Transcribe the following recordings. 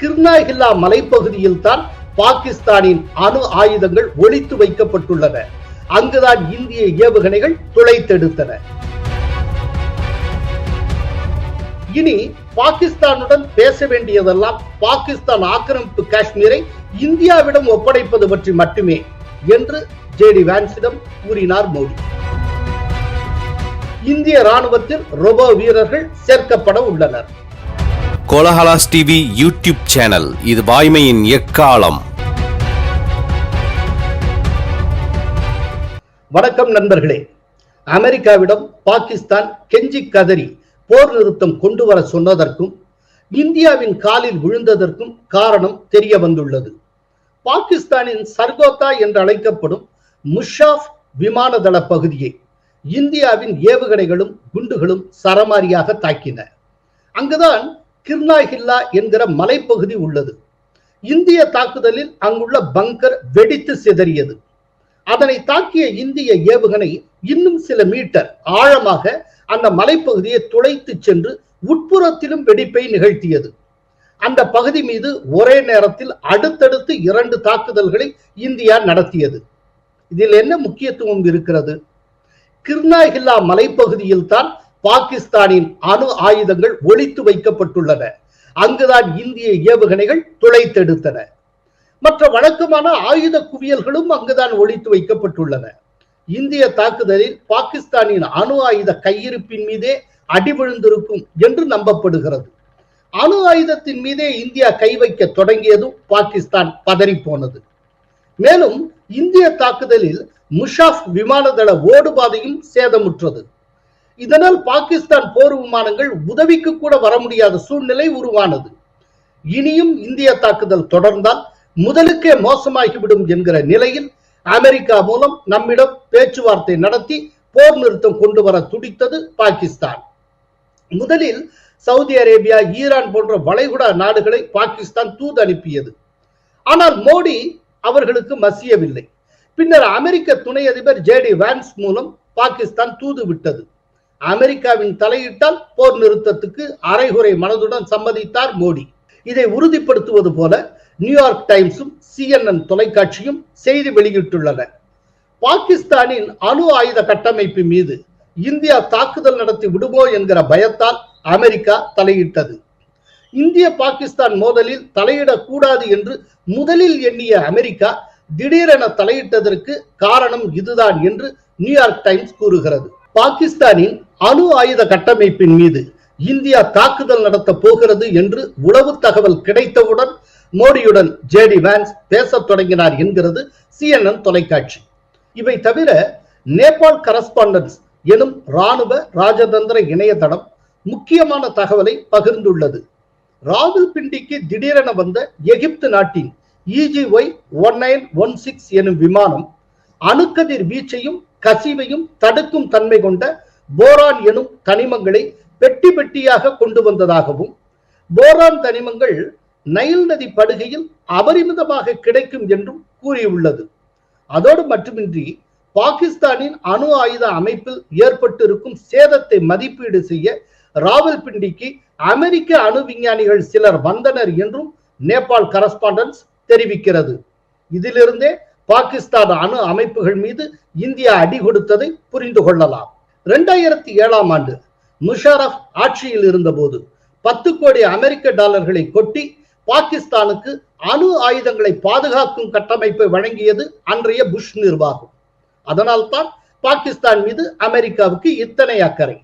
கிர்னாஹில்லா மலைப்பகுதியில் தான் பாகிஸ்தானின் அணு ஆயுதங்கள் ஒழித்து வைக்கப்பட்டுள்ளன. அங்குதான் இந்திய ஏவுகணைகள் துளைத்தெடுத்தன. இனி பாகிஸ்தானுடன் பேச வேண்டியதெல்லாம் பாகிஸ்தான் ஆக்கிரமிப்பு காஷ்மீரை இந்தியாவிடம் ஒப்படைப்பது பற்றி மட்டுமே என்று ஜேடி வேன்ஸிடம் கூறினார் மோடி. இந்திய ராணுவத்தில் ரொபோ வீரர்கள் சேர்க்கப்பட உள்ளனர். Kolahalas TV YouTube channel. இது வாய்மையின் எக்காலம். வணக்கம் நண்பர்களே. அமெரிக்காவிடம் பாகிஸ்தான் கெஞ்சி கதறி போர் நிறுத்தம் கொண்டு வர சொன்னதற்கும் இந்தியாவின் காலில் விழுந்ததற்கும் காரணம் தெரிய வந்துள்ளது. பாகிஸ்தானின் சர்கோத்தா என்று அழைக்கப்படும் முஷாஃப் விமான தள பகுதியை இந்தியாவின் ஏவுகணைகளும் குண்டுகளும் சரமாரியாக தாக்கின. அங்குதான் கிர்னாஹில்லா என்கிற மலைப்பகுதி உள்ளது. இந்திய தாக்குதலில் அங்குள்ள பங்கர் வெடித்து சிதறியது. அதனை தாக்கிய இந்திய ஏவுகணை இன்னும் சில மீட்டர் ஆழமாக அந்த மலைப்பகுதியை துளைத்து சென்று உட்புறத்திலும் வெடிப்பை நிகழ்த்தியது. அந்த பகுதி மீது ஒரே நேரத்தில் அடுத்தடுத்து இரண்டு தாக்குதல்களை இந்தியா நடத்தியது. இதில் என்ன முக்கியத்துவம் இருக்கிறது? கிர்னாஹில்லா மலைப்பகுதியில் தான் பாகிஸ்தானின் அணு ஆயுதங்கள் ஒழித்து வைக்கப்பட்டுள்ளன. அங்குதான் இந்திய ஏவுகணைகள் துளைத்தெடுத்தன. மற்ற வழக்கமான ஆயுத குவியல்களும் அங்குதான் ஒழித்து வைக்கப்பட்டுள்ளன. இந்திய தாக்குதலில் பாகிஸ்தானின் அணு ஆயுத கையிருப்பின் மீதே அடி விழுந்திருக்கும் என்று நம்பப்படுகிறது. அணு ஆயுதத்தின் மீதே இந்தியா கை வைக்க தொடங்கியதும் பாகிஸ்தான் பதறி போனது மேலும் இந்திய தாக்குதலில் முஷாஃப் விமானதள ஓடுபாதையும் சேதமுற்றது. இதனால் பாகிஸ்தான் போர் விமானங்கள் உதவிக்கு கூட வர முடியாத சூழ்நிலை உருவானது. இனியும் இந்திய தாக்குதல் தொடர்ந்தால் முதலுக்கே மோசமாகிவிடும் என்கிற நிலையில் அமெரிக்கா மூலம் நம்மிடம் பேச்சுவார்த்தை நடத்தி போர் நிறுத்தம் கொண்டு வர துடித்தது பாகிஸ்தான். முதலில் சவுதி அரேபியா ஈரான் போன்ற வளைகுடா நாடுகளை பாகிஸ்தான் தூது அனுப்பியது ஆனால் மோடி அவர்களுக்கு மசியவில்லை. பின்னர் அமெரிக்க துணை அதிபர் ஜேடி வான்ஸ் மூலம் பாகிஸ்தான் தூது விட்டது அமெரிக்காவின் தலையிட்டால் போர் நிறுத்தத்துக்கு அரைகுறை மனதுடன் சம்மதித்தார் மோடி. இதை உறுதிப்படுத்துவது போல நியூயார்க் டைம்ஸும் சிஎன்என் தொலைக்காட்சியும் செய்தி வெளியிட்டுள்ளன. பாகிஸ்தானின் அணு ஆயுத கட்டமைப்பு மீது இந்தியா தாக்குதல் நடத்தி விடுமோ என்கிற பயத்தால் அமெரிக்கா தலையிட்டது. இந்திய பாகிஸ்தான் மோதலில் தலையிடக்கூடாது என்று முதலில் எண்ணிய அமெரிக்கா திடீரென தலையிட்டதற்கு காரணம் இதுதான் என்று நியூயார்க் டைம்ஸ் கூறுகிறது. பாகிஸ்தானின் அணு ஆயுத கட்டமைப்பின் மீது இந்தியா தாக்குதல் நடத்த போகிறது என்று உளவு தகவல் கிடைத்தவுடன் மோடியுடன் ஜேடி வேன்ஸ் பேசத் தொடங்கினார் என்கிறது சிஎன்என் தொலைக்காட்சி. இவை தவிர நேபாள் கரஸ்பாண்டன்ஸ் எனும் ராணுவ ராஜதந்திர இணையதளம் முக்கியமான தகவலை பகிர்ந்துள்ளது. ராகுல் பிண்டிக்கு திடீரென வந்த எகிப்து நாட்டின் EGY one nine one six எனும் விமானம் அணுக்கதிர் வீச்சையும் கசிவையும் தடுக்கும் தன்மை கொண்ட போரான் எனும் தனிமங்களை பெட்டி பெட்டியாக கொண்டு வந்ததாகவும் போரான் தனிமங்கள் நைல் நதி படுகையில் அபரிமிதமாக கிடைக்கும் என்றும் கூறியுள்ளது. அதோடு மட்டுமின்றி பாகிஸ்தானின் அணு ஆயுத அமைப்பில் ஏற்பட்டிருக்கும் சேதத்தை மதிப்பீடு செய்ய ராவல்பிண்டிக்கு அமெரிக்க அணு விஞ்ஞானிகள் சிலர் வந்தனர் என்றும் நேபாள் கரஸ்பாண்டன்ஸ் தெரிவிக்கிறது. இதிலிருந்தே பாகிஸ்தான் அணு அமைப்புகள் மீது இந்தியா அடி கொடுத்ததை புரிந்து கொள்ளலாம். இரண்டாயிரத்தி ஏழாம் ஆண்டு முஷாரஃப் ஆட்சியில் இருந்தபோது பத்து கோடி அமெரிக்க டாலர்களை கொட்டி பாகிஸ்தானுக்கு அணு ஆயுதங்களை பாதுகாக்கும் கட்டமைப்பை வழங்கியது அன்றைய புஷ் நிர்வாகம். அதனால்தான் பாகிஸ்தான் மீது அமெரிக்காவுக்கு இத்தனை அக்கறை.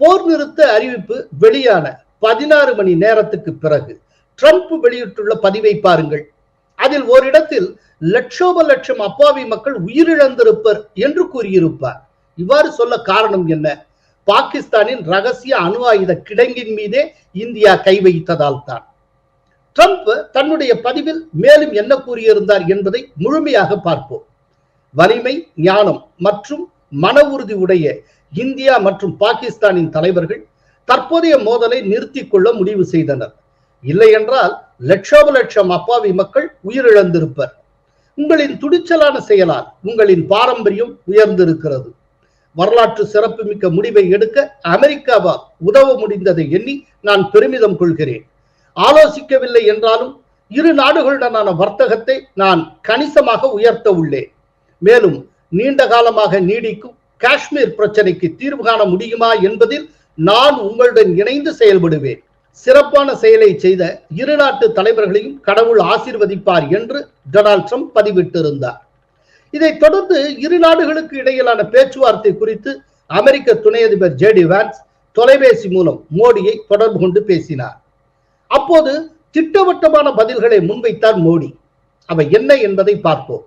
போர் நிறுத்த அறிவிப்பு வெளியான பதினாறு மணி நேரத்துக்கு பிறகு ட்ரம்ப் வெளியிட்டுள்ள பதிவை பாருங்கள். அதில் ஓரிடத்தில் லட்சோப லட்சம் அப்பாவி மக்கள் உயிரிழந்திருப்பர் என்று கூறியிருப்பார். இவ்வாறு சொல்ல காரணம் என்ன? பாகிஸ்தானின் ரகசிய அணு ஆயுத கிடங்கின் மீதே இந்தியா கை வைத்ததால் தான். ட்ரம்ப் தன்னுடைய பதிவில் மேலும் என்ன கூறியிருந்தார் என்பதை முழுமையாக பார்ப்போம். வலிமை ஞானம் மற்றும் மன உறுதி உடைய இந்தியா மற்றும் பாகிஸ்தானின் தலைவர்கள் தற்போதைய மோதலை நிறுத்திக் கொள்ள முடிவு செய்தனர். இல்லையென்றால் லட்சோப லட்சம் அப்பாவி மக்கள் உயிரிழந்திருப்பர். உங்களின் துணிச்சலான செயலால் உங்களின் பாரம்பரியம் உயர்ந்திருக்கிறது. வரலாற்று சிறப்புமிக்க முடிவை எடுக்க அமெரிக்காவால் உதவ முடிந்ததை எண்ணி நான் பெருமிதம் கொள்கிறேன். ஆலோசிக்கவில்லை என்றாலும் இரு நாடுகளுடனான வர்த்தகத்தை நான் கணிசமாக உயர்த்த உள்ளேன். மேலும் நீண்ட காலமாக நீடிக்கும் காஷ்மீர் பிரச்சனைக்கு தீர்வு காண முடியுமா என்பதில் நான் உங்களுடன் இணைந்து செயல்படுவேன். சிறப்பான செயலை செய்த இரு நாட்டு தலைவர்களையும் கடவுள் ஆசிர்வதிப்பார் என்று டொனால்ட் ட்ரம்ப் பதிவிட்டிருந்தார். இதைத் தொடர்ந்து இரு நாடுகளுக்கு இடையிலான பேச்சுவார்த்தை குறித்து அமெரிக்க துணை அதிபர் ஜேடி வான்ஸ் தொலைபேசி மூலம் மோடியை தொடர்பு கொண்டு பேசினார். அப்போது திட்டவட்டமான பதில்களை முன்வைத்தார் மோடி. அவை என்ன என்பதை பார்ப்போம்.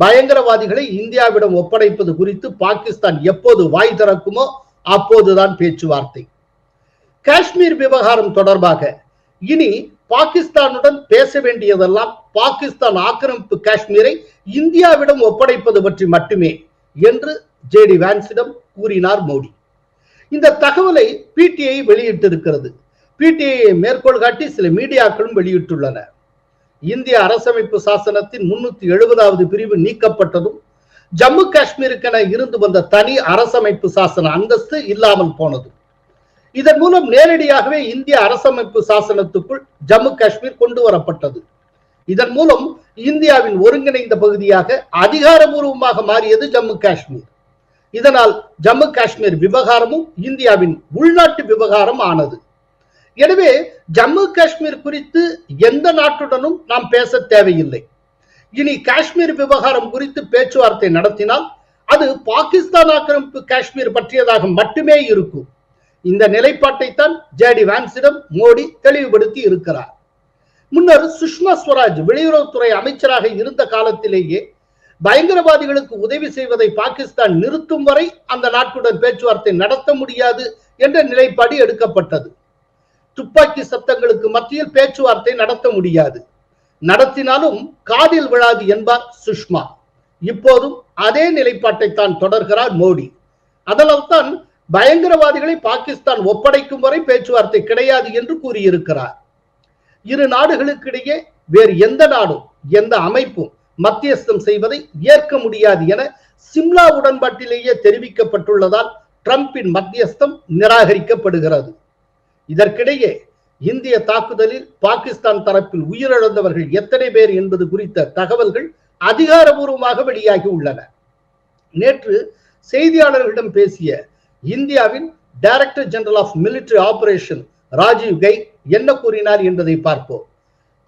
பயங்கரவாதிகளை இந்தியாவிடம் ஒப்படைப்பது குறித்து பாகிஸ்தான் எப்போது வாய் திறக்குமோ அப்போதுதான் பேச்சுவார்த்தை. காஷ்மீர் விவகாரம் தொடர்பாக இனி பாகிஸ்தானுடன் பேச வேண்டியதெல்லாம் பாகிஸ்தான் ஆக்கிரமிப்பு காஷ்மீரை இந்தியாவிடம் ஒப்படைப்பது பற்றி மட்டுமே என்று ஜேடி வான்ஸிடம் கூறினார் மோடி. இந்த தகவலை பிடிஐ வெளியிட்டிருக்கிறது. பிடிஐ மேற்கோள் காட்டி சில மீடியாக்களும் வெளியிட்டுள்ளன. இந்திய அரசமைப்பு சாசனத்தின் முன்னூத்தி எழுபதாவது பிரிவு நீக்கப்பட்டதும் ஜம்மு காஷ்மீருக்கென இருந்து வந்த தனி அரசமைப்பு சாசன அந்தஸ்து இல்லாமல் போனது இதன் மூலம் நேரடியாகவே இந்திய அரசமைப்பு சாசனத்துக்குள் ஜம்மு காஷ்மீர் கொண்டு வரப்பட்டது. இதன் மூலம் இந்தியாவின் ஒருங்கிணைந்த பகுதியாக அதிகாரபூர்வமாக மாறியது ஜம்மு காஷ்மீர். இதனால் ஜம்மு காஷ்மீர் விவகாரமும் இந்தியாவின் உள்நாட்டு விவகாரம் ஆனது. எனவே ஜம்மு காஷ்மீர் குறித்து எந்த நாட்டுடனும் நாம் பேச தேவையில்லை. இனி காஷ்மீர் விவகாரம் குறித்து பேச்சுவார்த்தை நடத்தினால் அது பாகிஸ்தான் ஆக்கிரமிப்பு காஷ்மீர் பற்றியதாக மட்டுமே இருக்கும். இந்த நிலைப்பாட்டை தான் ஜேடி வான்ஸிடம் மோடி தெளிவுபடுத்தி இருக்கிறார். முன்னர் சுஷ்மா ஸ்வராஜ் வெளியுறவுத்துறை அமைச்சராக இருந்த காலத்திலேயே பயங்கரவாதிகளுக்கு உதவி செய்வதை பாகிஸ்தான் நிறுத்தும் வரை அந்த நாட்டுடன் பேச்சுவார்த்தை நடத்த முடியாது என்ற நிலைப்பாடு எடுக்கப்பட்டது. துப்பாக்கி சத்தங்களுக்கு மத்தியில் பேச்சுவார்த்தை நடத்த முடியாது. நடத்தினாலும் காதில் விழாது என்பார் சுஷ்மா. இப்போதும் அதே நிலைப்பாட்டை தான் தொடர்கிறார் மோடி. அதனால்தான் பயங்கரவாதிகளை பாகிஸ்தான் ஒப்படைக்கும் வரை பேச்சுவார்த்தை கிடையாது என்று கூறியிருக்கிறார். இரு நாடுகளுக்கிடையே வேறு எந்த நாடும் எந்த அமைப்பும் மத்தியஸ்தம் செய்வதை ஏற்க முடியாது என சிம்லா உடன்பாட்டிலேயே தெரிவிக்கப்பட்டுள்ளதால் டிரம்பின் மத்தியஸ்தம் நிராகரிக்கப்படுகிறது. இதற்கிடையே இந்திய தாக்குதலில் பாகிஸ்தான் தரப்பில் உயிரிழந்தவர்கள் எத்தனை பேர் என்பது குறித்த தகவல்கள் அதிகாரபூர்வமாக வெளியாகி உள்ளன. நேற்று செய்தியாளர்களிடம் பேசிய இந்தியாவின் director general of military operation Rajiv Ghai என்ன கூறினார் என்பதை பார்ப்போம்.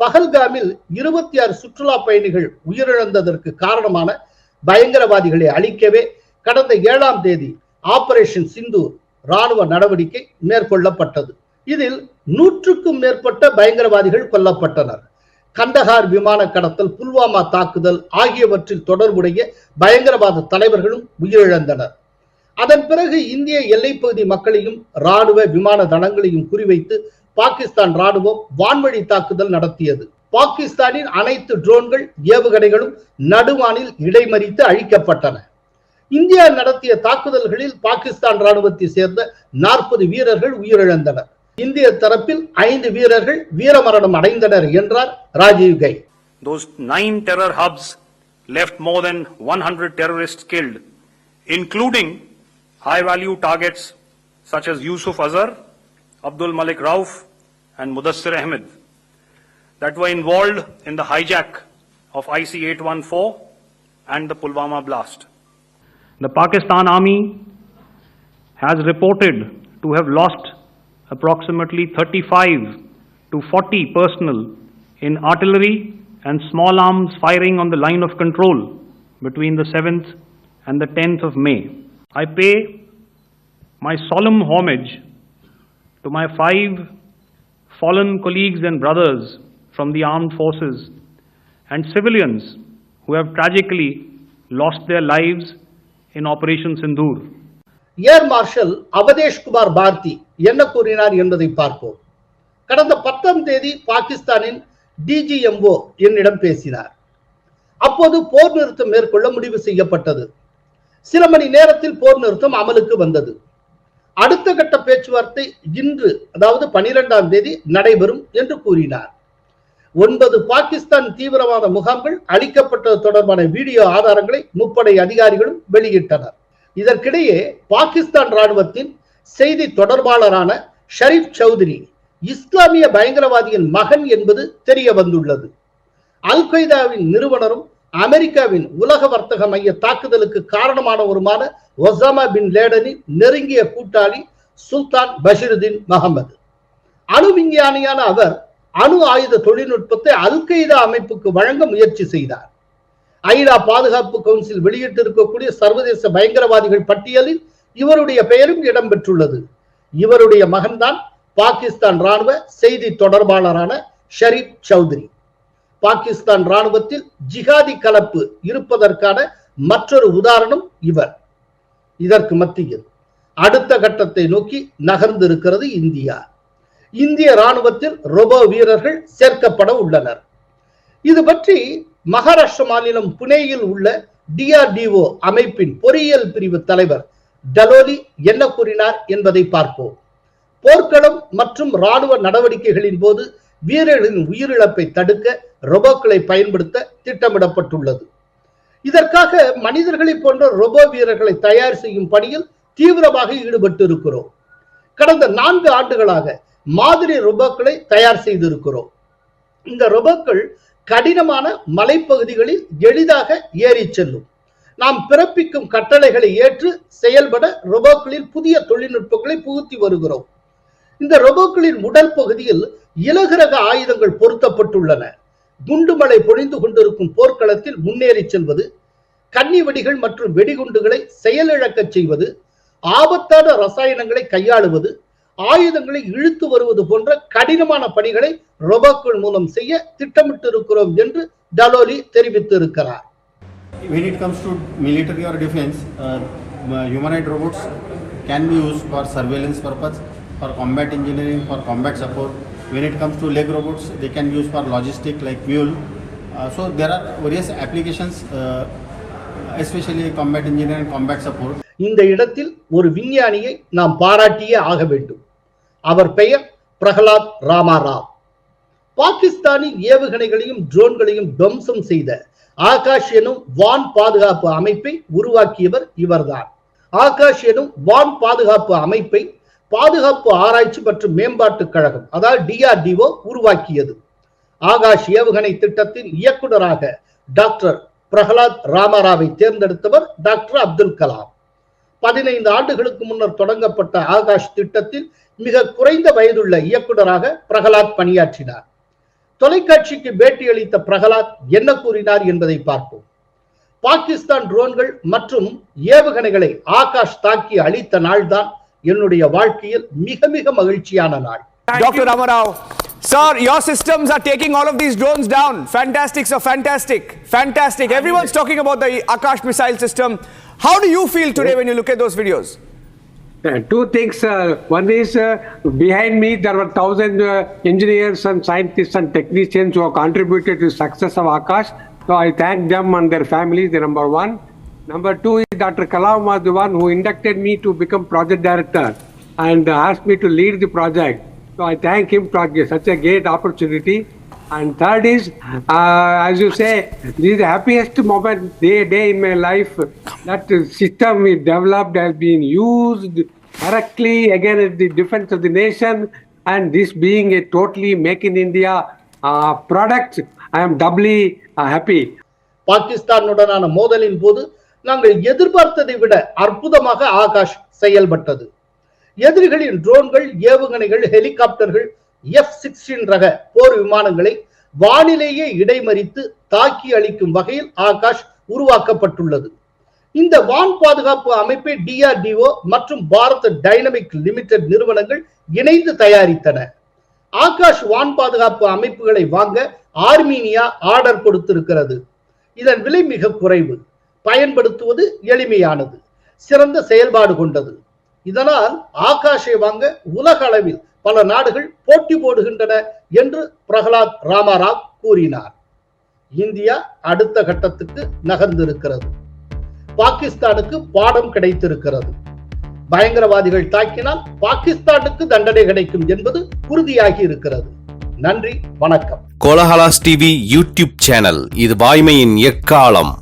பகல்காமில் இருபத்தி ஆறு சுற்றுலா பயணிகள் உயிரிழந்ததற்கு காரணமான பயங்கரவாதிகளை அழிக்கவே கடந்த ஏழாம் தேதி ஆபரேஷன் சிந்து ராணுவ நடவடிக்கை மேற்கொள்ளப்பட்டது. இதில் நூற்றுக்கும் மேற்பட்ட பயங்கரவாதிகள் கொல்லப்பட்டனர். கந்தகார் விமான கடத்தல் புல்வாமா தாக்குதல் ஆகியவற்றில் தொடர்புடைய பயங்கரவாத தலைவர்களும் உயிரிழந்தனர். அதன் பிறகு இந்திய எல்லைப்பகுதி மக்களையும் ராணுவ விமான தளங்களையும் குறிவைத்து பாகிஸ்தான் ராணுவம் வான்வழி தாக்குதல் நடத்தியது. பாகிஸ்தானின் அனைத்து ட்ரோன்கள் ஏவுகணைகளும் நடுவானில் இடைமறித்து அழிக்கப்பட்டன. இந்தியா நடத்திய தாக்குதல்களில் பாகிஸ்தான் ராணுவத்தை சேர்ந்த நாற்பது வீரர்கள் உயிரிழந்தனர். இந்திய தரப்பில் ஐந்து வீரர்கள் வீரமரணம் அடைந்தனர் என்றார் Rajiv Ghai. Those nine terror hubs left more than 100 terrorists killed, including high value targets such as Yusuf Azhar, Abdul Malik Rauf, and Mudassir Ahmed that were involved in the hijack of IC 814 and the Pulwama blast. The Pakistan Army has reported to have lost approximately 35 to 40 personnel in artillery and small arms firing on the line of control between the 7th and the 10th of May. I pay my solemn homage to my five fallen colleagues and brothers from the armed forces and civilians who have tragically lost their lives in Operation Sindoor. Air marshal Avadhesh Kumar Bharti என்ன கூறினார் என்பதை பார்ப்போம் கடந்த பத்தாம் தேதி பாகிஸ்தானின் DGMO என்னிடம் பேசினார் அப்போது போர் நிறுத்தம் மேற்கொள்ள முடிவு செய்யப்பட்டது சில மணி நேரத்தில் போர் நிறுத்தம் அமலுக்கு வந்தது. அடுத்த கட்ட பேச்சுவார்த்தை இன்று அதாவது பனிரெண்டாம் தேதி நடைபெறும் என்று கூறினார். ஒன்பது பாகிஸ்தான் தீவிரவாத முகாம்கள் அளிக்கப்பட்டது தொடர்பான வீடியோ ஆதாரங்களை முப்படை அதிகாரிகளும் வெளியிட்டனர். இதற்கிடையே பாகிஸ்தான் ராணுவத்தின் செய்தி தொடர்பாளரான ஷரீப் சௌத்ரி இஸ்லாமிய பயங்கரவாதியின் மகன் என்பது தெரிய வந்துள்ளது. அல் கொய்தாவின் நிறுவனரும் அமெரிக்காவின் உலக வர்த்தக மைய தாக்குதலுக்கு காரணமானவருமான ஒசாமா பின் லேடனின் நெருங்கிய கூட்டாளி சுல்தான் பஷீருதீன் மஹமது அணு விஞ்ஞானியான அவர் அணு ஆயுத தொழில்நுட்பத்தை அல் அமைப்புக்கு வழங்க முயற்சி செய்தார். ஐநா பாதுகாப்பு கவுன்சில் வெளியிட்டிருக்கக்கூடிய சர்வதேச பயங்கரவாதிகள் பட்டியலில் இவருடைய பெயரும் இடம்பெற்றுள்ளது. இவருடைய மகன்தான் பாகிஸ்தான் ராணுவ செய்தி தொடர்பாளரான ஷரீப் சௌத்ரி. பாகிஸ்தான் ராணுவத்தில் ஜிகாதி கலப்பு இருப்பதற்கான மற்றொரு உதாரணம் இவர். இதற்கு மத்தியில் அடுத்த கட்டத்தை நோக்கி நகர்ந்திருக்கிறது இந்தியா. இந்திய ராணுவத்தில் ரொபோ வீரர்கள் சேர்க்கப்பட உள்ளனர். இது பற்றி மகாராஷ்டிர மாநிலம் புனேயில் உள்ள டிஆர்டிஓ அமைப்பின் பொறியியல் பிரிவு தலைவர் டலோலி என்ன கூறினார் என்பதை பார்ப்போம். போர்க்களம் மற்றும் ராணுவ நடவடிக்கைகளின் போது வீரர்களின் உயிரிழப்பை தடுக்க ரொபோக்களை பயன்படுத்த திட்டமிடப்பட்டுள்ளது. இதற்காக மனிதர்களை போன்ற ரொபோ வீரர்களை தயார் செய்யும் பணியில் தீவிரமாக ஈடுபட்டு இருக்கிறோம் கடந்த நான்கு ஆண்டுகளாக மாதிரி ரொபோக்களை தயார் செய்திருக்கிறோம். இந்த ரோபோக்கள் கடினமான மலைப்பகுதிகளில் எளிதாக ஏறி செல்லும். நாம் பிறப்பிக்கும் கட்டளைகளை ஏற்று செயல்பட ரோபோக்களில் புதிய தொழில்நுட்பங்களை புகுத்தி வருகிறோம். இந்த ரோபோக்களின் உடல் பகுதியில் இலகுரக ஆயுதங்கள் பொருத்தப்பட்டுள்ளன. குண்டுமலை பொழிந்து கொண்டிருக்கும் போர்க்களத்தில் முன்னேறி செல்வது கன்னி வெடிகள் மற்றும் வெடிகுண்டுகளை செயலிழக்கச் செய்வது ஆபத்தான ரசாயனங்களை கையாளுவது ஆயுதங்களை இழுத்து வருவது போன்ற கடினமான பணிகளை ரொபோக்கள் மூலம் செய்ய திட்டமிட்டு இருக்கிறோம் என்று டலோலி தெரிவித்திருக்கிறார். When it comes to military or defense, uh, humanoid robots can be used for surveillance purpose, for combat engineering, for combat support. When it comes to leg robots, they can use for logistic like mule. Uh, so there are various applications, uh, especially combat engineering, combat support. இந்த இடத்தில் ஒரு விஞ்ஞானியை நாம் பாராட்டியே ஆக வேண்டும் அவர் பெயர் பிரகலாத் ராமாராவ் பாகிஸ்தானின் ஏவுகணைகளையும் ட்ரோன்களையும் துவம்சம் செய்த ஆகாஷ் எனும் வான் பாதுகாப்பு அமைப்பை உருவாக்கியவர் இவர்தான் ஆகாஷ் எனும் வான் பாதுகாப்பு அமைப்பை பாதுகாப்பு ஆராய்ச்சி மற்றும் மேம்பாட்டுக் கழகம் அதாவது டிஆர்டிஓ உருவாக்கியது. ஆகாஷ் ஏவுகணை திட்டத்தின் இயக்குநராக டாக்டர் பிரகலாத் ராமாராவை தேர்ந்தெடுத்தவர் டாக்டர் அப்துல் கலாம். பதினைந்து ஆண்டுகளுக்கு முன்னர் தொடங்கப்பட்ட ஆகாஷ் திட்டத்தில் மிக குறைந்த வயதுள்ள இயக்குனராக பிரகலாத் பணியாற்றினார். தொலைக்காட்சிக்கு பேட்டியளித்த பிரகலாத் என்ன கூறினார் என்பதை பார்ப்போம். பாகிஸ்தான் ட்ரோன்கள் மற்றும் ஏவுகணைகளை ஆகாஷ் தாக்கி அழித்த நாள்தான் என்னுடைய வாழ்க்கையில் மிக மிக மகிழ்ச்சியான நாள் Dr. Ramarao. Sir, your systems are taking all of these drones down. Fantastic, sir. Fantastic. Fantastic. Everyone's talking about the Akash missile system. How do you feel today when you look at those videos? Uh, Two things. Uh, one is uh, behind me there were thousand uh, engineers and scientists and technicians who have contributed to success of Akash. So I thank them and their families. The number one. Number two is Dr. Kalam was the one who inducted me to become project director and uh, asked me to lead the project. So I thank him for such a great opportunity. And third is, uh, as you say, this is the happiest moment day day in my life. That the system we developed has been used correctly again at the defense of the nation, and this being a totally make in India uh, product, I am doubly uh, happy. பாகிஸ்தானுடனான மோதலின் போது நாங்கள் எதிர்பார்த்ததை விட அற்புதமாக ஆகாஷ் செயல்பட்டது. எதிரிகளின் ட்ரோன்கள் ஏவுகணைகள் ஹெலிகாப்டர்கள் எஃப் சிக்ஸ்டீன் ரக போர் விமானங்களை வானிலேயே இடைமறித்து தாக்கி அளிக்கும் வகையில் ஆகாஷ் உருவாக்கப்பட்டுள்ளது. இந்த வான் பாதுகாப்பு அமைப்பை டிஆர்டிஓ மற்றும் பாரத் டைனமிக் லிமிடெட் நிறுவனங்கள் இணைந்து தயாரித்தன. ஆகாஷ் வான் பாதுகாப்பு அமைப்புகளை வாங்க ஆர்மீனியா ஆர்டர் கொடுத்திருக்கிறது. இதன் விலை மிக குறைவு. பயன்படுத்துவது எளிமையானது சிறந்த செயல்பாடு கொண்டது. இதனால் ஆகாஷை வாங்க உலக அளவில் பல நாடுகள் போட்டி போடுகின்றன என்று பிரகலாத் ராமாராவ் கூறினார். இந்தியா அடுத்த கட்டத்துக்கு நகர்ந்திருக்கிறது. பாகிஸ்தானுக்கு பாடம் கிடைத்திருக்கிறது. பயங்கரவாதிகள் தாக்கினால் பாகிஸ்தானுக்கு தண்டனை கிடைக்கும் என்பது உறுதியாகி இருக்கிறது. நன்றி வணக்கம். கோலஹலாஸ் டிவி யூடியூப் சேனல் இது வாய்மையின் எக்காலம்.